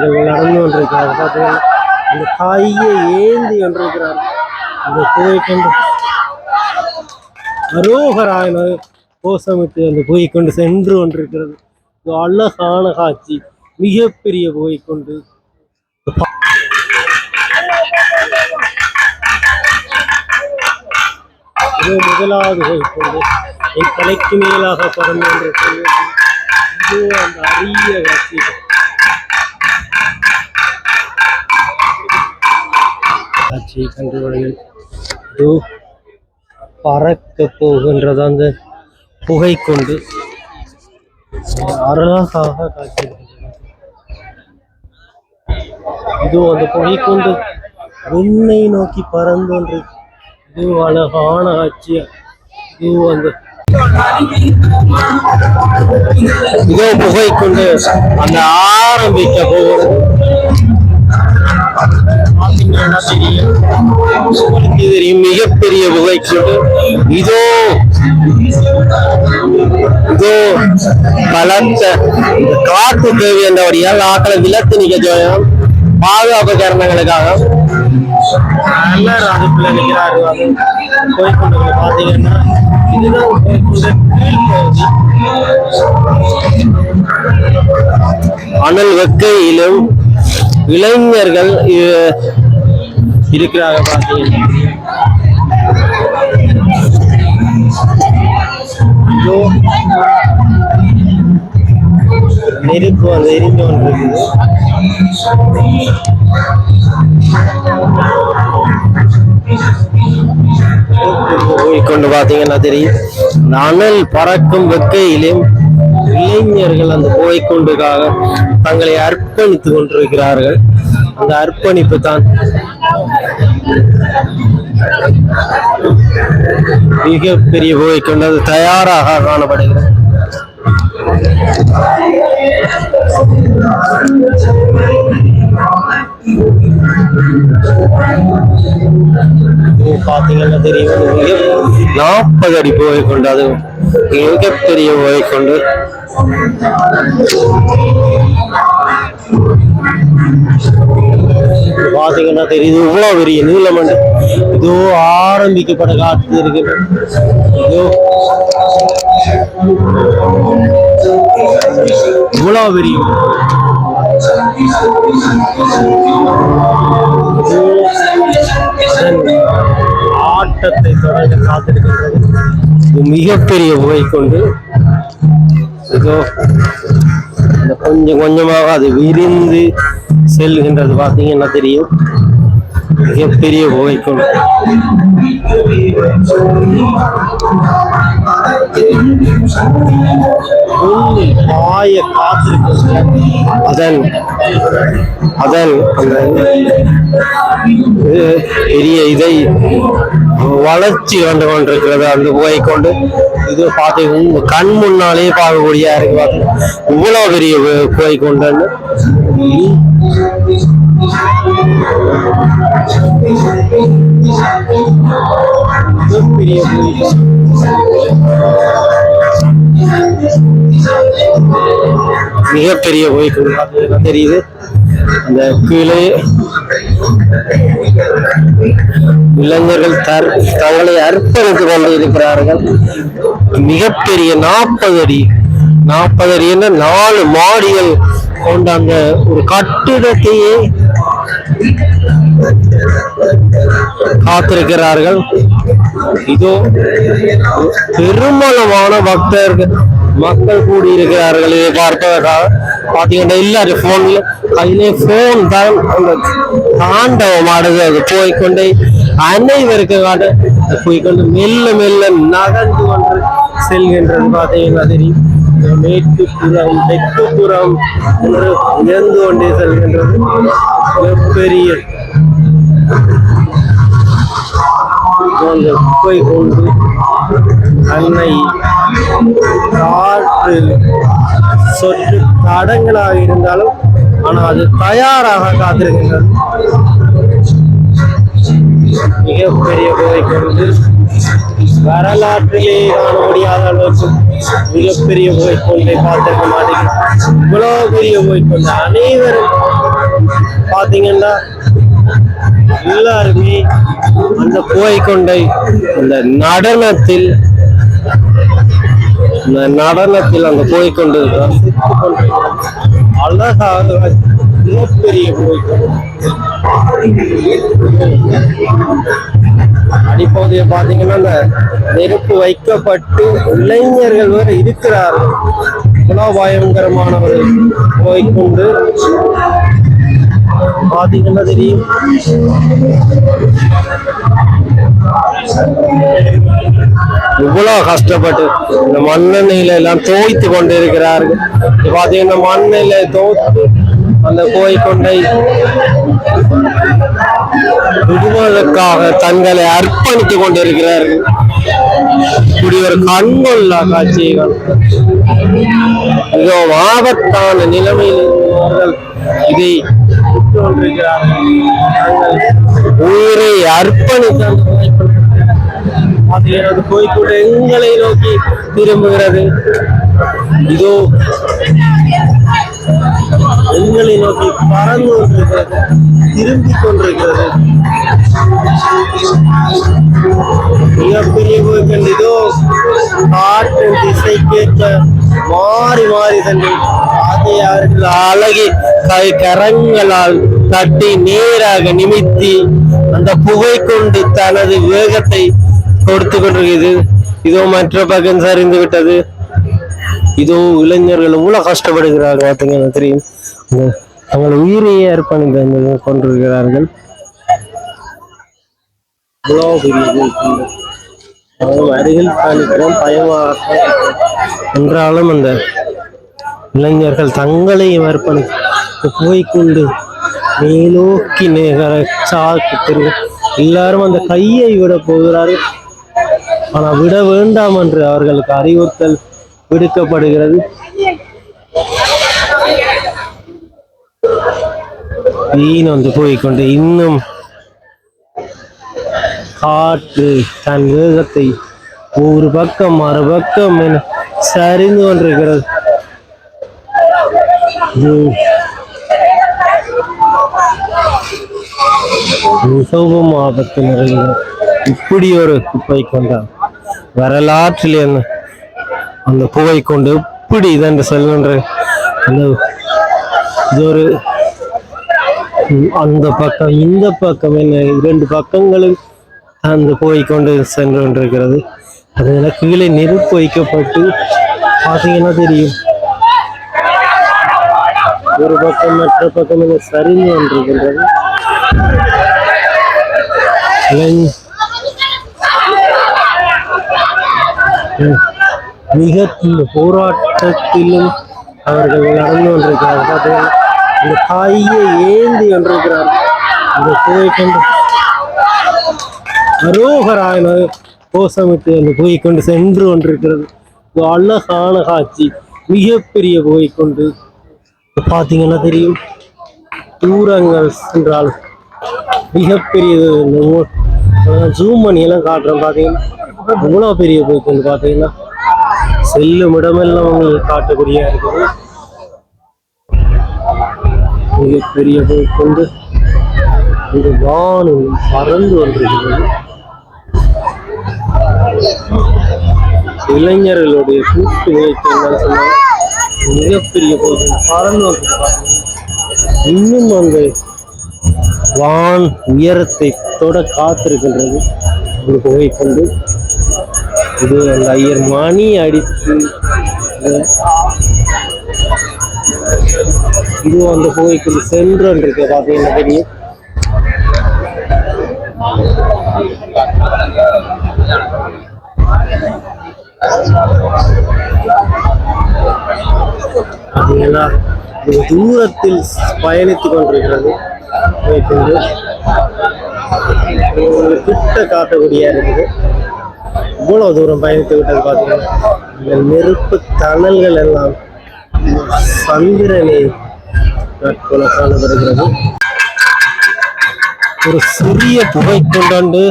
நடந்து கொண்டிருக்கிறார் பார்த்தீங்கன்னா அந்த தாயை ஏந்தி கொண்டிருக்கிறார் அந்த புகை கொண்டு அரோகராயன கோஷமிட்டு அந்த புகை கொண்டு சென்று கொண்டிருக்கிறது. அழகான காட்சி. மிகப்பெரிய புகை கொண்டு. இது முதலாவது புகை என் தலைக்கு மேலாக பறந்து கொண்டிருக்கிறது. இது அந்த அரிய காட்சி. காட்சியை கண்டுகளில் இதோ பறக்க போகின்றது அந்த புகை கொண்டு. அழகாக காட்சி இதோ அந்த புகை கொண்டு விண்ணை நோக்கி பறந்தொன்று. இது அழகான காட்சியா இது அந்த இதோ புகை கொண்டு அந்த ஆரம்பிக்க போகிறது. பார்த்தீங்கன்னா தெரியும் மிகப்பெரிய புகை கொண்டு இதோ இதோ பலத்த காட்டு தேவை என்றபடியால் ஆக்களை விலத்து நிக்க செய்யணும் பாதுகாப்பு காரணங்களுக்காக. நல்ல அதுக்குள்ள நிற்கிறாரு அது போய்கொண்டு பார்த்தீங்கன்னா இதுதான் போய்கொண்டு கீழ்ப்பகுதி. அனல் வெக்கையிலும் இளைஞர்கள் இ- இருக்கிறாங்க பார்த்தீங்கன்னா நெருப்பு வந்து எரிந்து கொண்டிருக்குது. கொண்டு பார்த்தீங்கன்னா தெரியும். அனல் பறக்கும் வெக்கையிலும் இளைஞர்கள் அந்த புகைக்குண்டுக்காக தங்களை அர்ப்பணித்துக் கொண்டிருக்கிறார்கள். அந்த அர்ப்பணிப்பு தான் மிகப்பெரிய புகைக்குண்டு அது தயாராக காணப்படுகிறது. பாத்தீங்கன்னா தெரியும். நாற்பது அடி போய் கொண்டு அது மிகப்பெரிய உரை கொண்டு பாத்தீங்கன்னா தெரியுது இவ்வளவு பெரிய நீளமண்டு. இதோ ஆரம்பிக்கப்பட காத்து இருக்குது. இதோ. இவ்வளவு பெரிய. Thank அதன் ஆட்டத்தை தொடர்ந்து காத்திருக்கின்றது. மிகப்பெரிய புகை கொண்டு இதோ கொஞ்சம் கொஞ்சமாக அது விரிந்து செல்கின்றது. பார்த்தீங்கன்னா தெரியும். மிகப்பெரிய புகை கொண்டு பாய காத்திருக்கின்ற அதன் அதன் அந்த பெரிய இதை வளர்ச்சி கண்டு கொண்டிருக்கிறது அந்த புகை கொண்டு. இது பார்த்தீங்கன்னா உங்க கண் முன்னாலேயே பார்க்கக்கூடிய இருக்கு பார்த்தீங்கன்னா இவ்வளவு பெரிய பு- கொண்டு மிகப்பெரிய புகை தெரியுது. அந்த கீழே இளைஞர்கள் தர் தங்களை அர்ப்பணித்துக் கொண்டு இருக்கிறார்கள் மிகப்பெரிய நாற்பது அடி. நாற்பது அடி என்ன நாலு மாடிகள் கொண்ட அந்த ஒரு கட்டிடத்தையே காத்திருக்கிறார்கள். இதோ பெருமளவான பக்தர்கள் மக்கள் கூடியிருக்கிறார்கள். இதை பார்ப்பதற்காக பார்த்தீங்கன்னா எல்லாரும் போன்ல கையிலே போன் தான் அந்த தாண்டவம் ஆடுது. அது போய்கொண்டே அனைவருக்கு காட்ட போய்கொண்டு மெல்ல மெல்ல நகர்ந்து கொண்டு செல்கின்றது. பார்த்தீங்கன்னா தெரியும் மேற்கு புறம் தெற்கு புறம் என்று உயர்ந்து கொண்டே செல்கின்றது மிகப்பெரிய அந்த குப்பை கொண்டு அன்னை காற்று சொற்று தடங்களாக இருந்தாலும் ஆனால் அது தயாராக காத்திருக்கின்றது. மிகப்பெரிய குறை கொண்டு வரலாற்றிலே காண முடியாத அளவுக்கு மிகப்பெரிய புகை கொண்டை பார்த்திருக்க மாட்டேங்குது இவ்வளோ பெரிய புகை அனைவரும் பார்த்தீங்கன்னா எல்லாருமே அந்த புகைக்கொண்டை அந்த நடனத்தில் இந்த நடனத்தில் அந்த புகைக்கொண்டு அழகாக மிகப்பெரிய புகைக்கொண்டு இப்போது பாத்தீங்கன்னா இந்த நெருப்பு வைக்கப்பட்டு இளைஞர்கள் வேற இருக்கிறார்கள். இவ்வளவு பயங்கரமானவர்கள் போய்க்கொண்டு பாத்தீங்கன்னா தெரியும். இவ்வளவு கஷ்டப்பட்டு இந்த மண்ணெண்ணெயில எல்லாம் தோய்த்து கொண்டு இருக்கிறார்கள் பார்த்தீங்கன்னா பாத்தீங்கன்னா மண்ணில தோத்து அந்த கோய்கொண்டை விடுவதற்காக தங்களை அர்ப்பணித்துக் கொண்டிருக்கிறார்கள் இப்படி ஒரு கண்கொள்ளா காட்சிகள். மிகவும் ஆபத்தான நிலைமையில் இருந்தவர்கள் இதை தங்கள் உயிரை அர்ப்பணித்த எங்களை நோக்கி திரும்புகிறது. இதோ எங்களை நோக்கி பறந்து கொண்டிருக்கிறது திரும்பி கொண்டிருக்கிறது. மிகப்பெரிய கோயில் இதோ காற்றின் திசைக்கேற்ற மாறி மாறி சென்று அதை அவர்கள் அழகி கை கரங்களால் தட்டி நேராக நிமித்தி அந்த புகை கொண்டு தனது வேகத்தை கொடுத்து கொண்டிருக்கிறது. இதோ மற்ற பக்கம் சரிந்து விட்டது. இதோ இளைஞர்கள் இவ்வளவு கஷ்டப்படுகிறார்கள் பார்த்தீங்கன்னா தெரியும். தங்கள் உயிரையே அர்ப்பணித்து கொண்டிருக்கிறார்கள். அருகில் பயணிக்கிறோம் பயமாக. என்றாலும் அந்த இளைஞர்கள் தங்களையும் அர்ப்பணித்து போய்கொண்டு மேலோக்கி நேர சாக்கு தெரு எல்லாரும் அந்த கையை விட போகிறார்கள். ஆனால் விட வேண்டாம் என்று அவர்களுக்கு அறிவுறுத்தல் விடுக்கப்படுகிறது மீன் வந்து போய்க்கொண்டு இன்னும் காற்று தன் வேகத்தை ஒரு பக்கம் மறுபக்கம் என சரிந்து கொண்டிருக்கிறது. மிகவும் ஆபத்து நிறைய இப்படி ஒரு குப்பை கொண்டான் வரலாற்றில் என்ன அந்த புகை கொண்டு எப்படி இதென்று செல்கின்ற அந்த இது ஒரு அந்த பக்கம் இந்த பக்கம் என்ன இரண்டு பக்கங்களும் அந்த புகை கொண்டு சென்று கொண்டிருக்கிறது. அதனால கீழே நெருப்பு வைக்கப்பட்டு பார்த்தீங்கன்னா தெரியும். ஒரு பக்கம் மற்ற பக்கம் என்ன சரிந்து கொண்டிருக்கின்றது. Yeah. மிக போராட்டத்திலும் அவர்கள் நடந்து கொண்டிருக்கிறார்கள். பார்த்தீங்கன்னா இந்த தாயை ஏந்தி கொண்டிருக்கிறார் இந்த புகை கொண்டு அரோகராயன கோஷமிட்டு அந்த புகை கொண்டு சென்று கொண்டிருக்கிறது. இது அழகான காட்சி. மிகப்பெரிய புகை கொண்டு. பார்த்தீங்கன்னா தெரியும். தூரங்கள் என்றால் மிகப்பெரியது ஜூம் பண்ணி எல்லாம் காட்டுறேன் பார்த்தீங்கன்னா இவ்வளோ பெரிய புகை கொண்டு பார்த்தீங்கன்னா செல்லும் இடமெல்லாம் உங்களுக்கு காட்டக்கூடிய இருக்குது. மிகப்பெரிய புகை கொண்டு இந்த வானம் பறந்து வந்திருக்கிறது. இளைஞர்களுடைய கூட்டு முயற்சி என்ன? மிகப்பெரிய போது பறந்து கொண்டிருக்கிறது இன்னும் அந்த வான் உயரத்தை தொட காத்திருக்கின்றது. ஒரு புகை கொண்டு இது அந்த ஐயர் மணி அடித்து இது- அந்த புகைக்குள் சென்று இருக்கு பார்த்தீங்கன்னா தெரியும். பார்த்தீங்கன்னா தூரத்தில் பயணித்து கொண்டிருக்கிறது. கிட்ட காட்டக்கூடிய இருக்குது. இவ்வளோ தூரம் பயணித்து விட்டது பார்த்தீங்கன்னா இந்த நெருப்பு தணல்கள் எல்லாம் சந்திரனை போல காணப்படுகிறது. ஒரு சிறிய புகை கொண்டாண்டு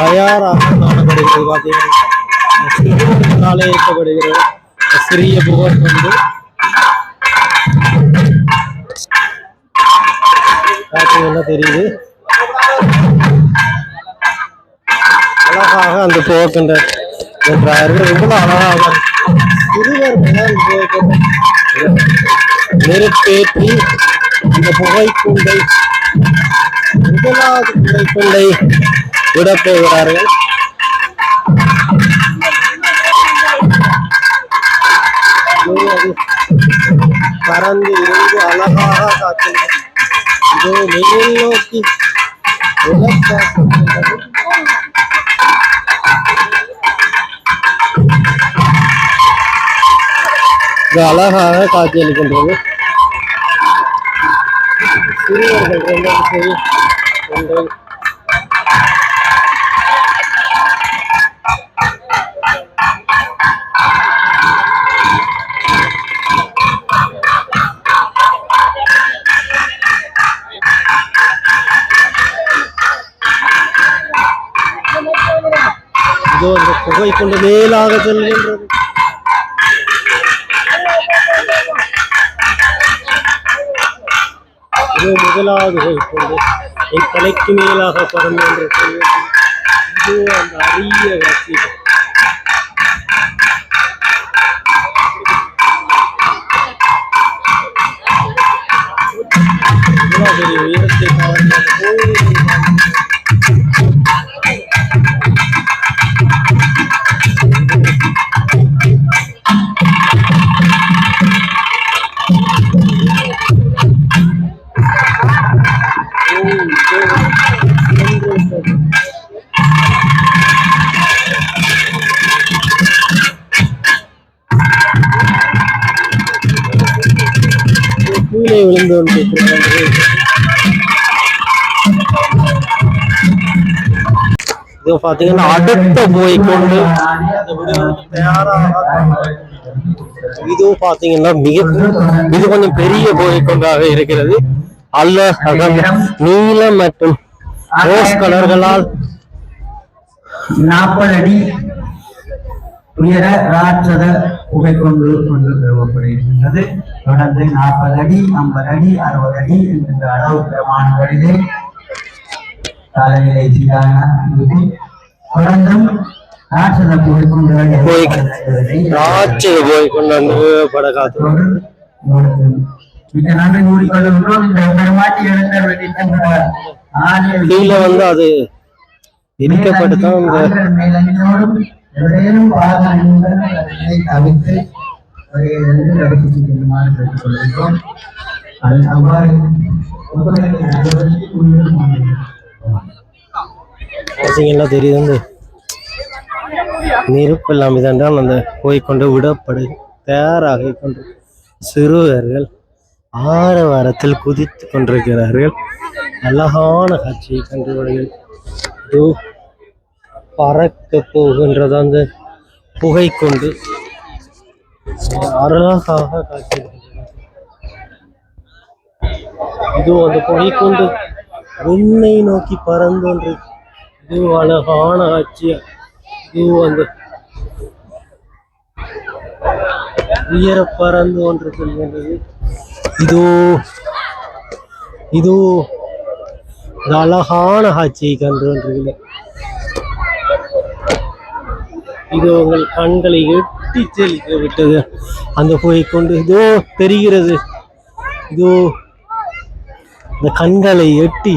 தயாராக காணப்படுகிறது பார்த்தீங்கன்னா இந்த சிறுவர்களாலே சிறிய புகை கொண்டு பார்த்தீங்கன்னா தெரியுது. அழகாக அந்த போக்கின்ற என்றார்கள் எவ்வளவு அழகாக சிறுவர் நெருப்பேற்றி அந்த புகைக்குண்டை முதலாவது புகைக்குண்டை விடப் போகிறார்கள் பறந்து இருந்து அழகாக காக்கின்றது இதோ மேல் நோக்கி உலக்காக்கின்றது அழகாக காட்சியளிக்கின்றது சிறுவர்கள் ரெண்டு சரி ஒன்றை இதோ அந்த புகை கொண்டு மேலாக செல்கின்றது. இது முதலாவது இப்பொழுது என் தலைக்கு மேலாக பறந்து என்று சொல்வது இது அந்த அரிய காட்சி உயரத்தை கவர்ந்த கீழே விழுந்து கொண்டிருக்கிறது இது பாத்தீங்கன்னா அடுத்த போய் கொண்டு இதுவும் பாத்தீங்கன்னா மிக இது கொஞ்சம் பெரிய போய் கொண்டாக இருக்கிறது. அல்ல அகன்ற நீலம் மற்றும் ரோஸ் கலர்களால் நாற்பது அடி உயர ராட்சத புகை கொண்டு நிறுவப்படுகின்றது தொடர்ந்து நாற்பது அடி ஐம்பது அடி அறுபது அடி என்கின்ற அளவு பிரமாணங்களிலே காலநிலை சீரான இது தொடர்ந்தும் ராட்சத புகை கொண்டு போய் ராட்சத மிக நன்றி கூறிக்கொள்கின்றோம் இந்த பெருமாட்டி எழுந்த கீழே வந்து அது இடிக்கப்பட்டு தான் இந்த எவரேனும் பாதங்கள் அதனை தவிர்த்து ஒரு இரண்டு கேட்டுக்கொள்கிறோம் அது அவ்வாறு தெரியுது நெருப்பு எல்லாம் அந்த போய்கொண்டு விடப்படு தயாராக கொண்டு சிறுவர்கள் ஆரவாரத்தில் குதித்து கொண்டிருக்கிறார்கள் அழகான காட்சியை கண்டுவிடுங்கள் பறக்க போகின்றது அந்த புகை கொண்டு அழகாக காட்சி இது அந்த புகை கொண்டு விண்ணை நோக்கி பறந்து ஒன்று இது அழகான காட்சி. இது அந்த உயர பறந்து ஒன்று செல்கின்றது. இதோ இதோ அழகான காட்சியை கண்டு கொண்டிருக்கிறேன். இது உங்கள் கண்களை எட்டி செலுத்த விட்டது. அந்த புகை கொண்டு இதோ தெரிகிறது. இதோ இந்த கண்களை எட்டி